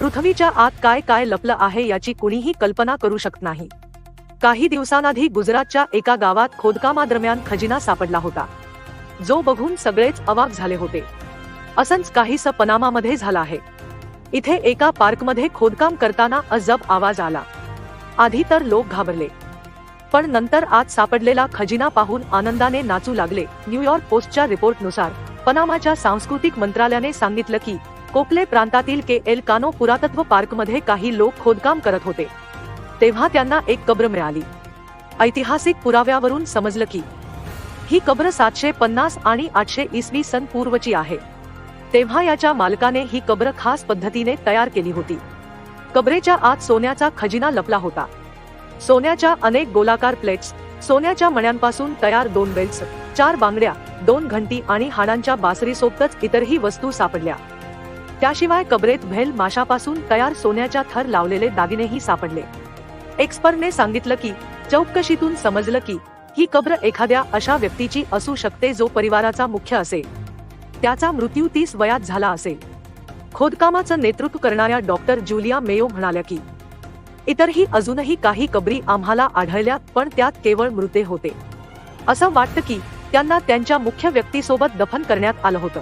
पृथ्वीच्या आत काय काय लपलं आहे याची कुणीही कल्पना करू शकत नाही. काही दिवसांआधी गुजरातच्या एका गावात खोदकामादरम्यान खजिना सापडला होता. जो बघून सगळेच अवाक झाले होते. असंच काहीस पनामामध्ये झाला आहे. इथे एका पार्कमध्ये खोदकाम करताना अजब आवाज आला. आधी तर लोक घाबरले. पण नंतर आज सापडलेला खजिना पाहून आनंदाने नाचू लागले. न्यूयॉर्क पोस्टच्या रिपोर्टनुसार पनामाच्या सांस्कृतिक मंत्रालयाने सांगितलं की कोकले प्रांतातील के एल कानो पुरातत्व पार्कमध्ये काही लोक खोदकाम करत होते. तेव्हा त्यांना एक कब्र मिळाली. ऐतिहासिक पुराव्यावरून समजलं की ही कब्र सातशे पन्नास आणि आठशे इसवी सन पूर्वची आहे. तेव्हा याच्या मालकाने ही कब्र खास पद्धतीने तयार केली होती. कबरेच्या आत सोन्याचा खजिना लपला होता. सोन्याच्या अनेक गोलाकार प्लेट्स सोन्याच्या मण्यांपासून तयार दोन बेल्ट्स चार बांगड्या दोन घंटी आणि हाडांच्या बासरीसोबतच इतरही वस्तू सापडल्या. त्याशिवाय कबरेत भेल माशापासून तयार सोन्याच्या थर लावलेले दागिनेही सापडले. एक्सपर्टने सांगितलं की चौकशीतून समजलं की ही कब्र एखाद्या अशा व्यक्तीची असू शकते जो परिवाराचा मुख्य असेल. त्याचा मृत्यू तीस वयात झाला असेल. खोदकामाचं नेतृत्व करणाऱ्या डॉक्टर जुलिया मेयो म्हणाल्या की इतरही अजूनही काही कबरी आम्हाला आढळल्या पण त्यात केवळ मृते होते. असं वाटतं की त्यांना त्यांच्या मुख्य व्यक्तीसोबत दफन करण्यात आलं होतं.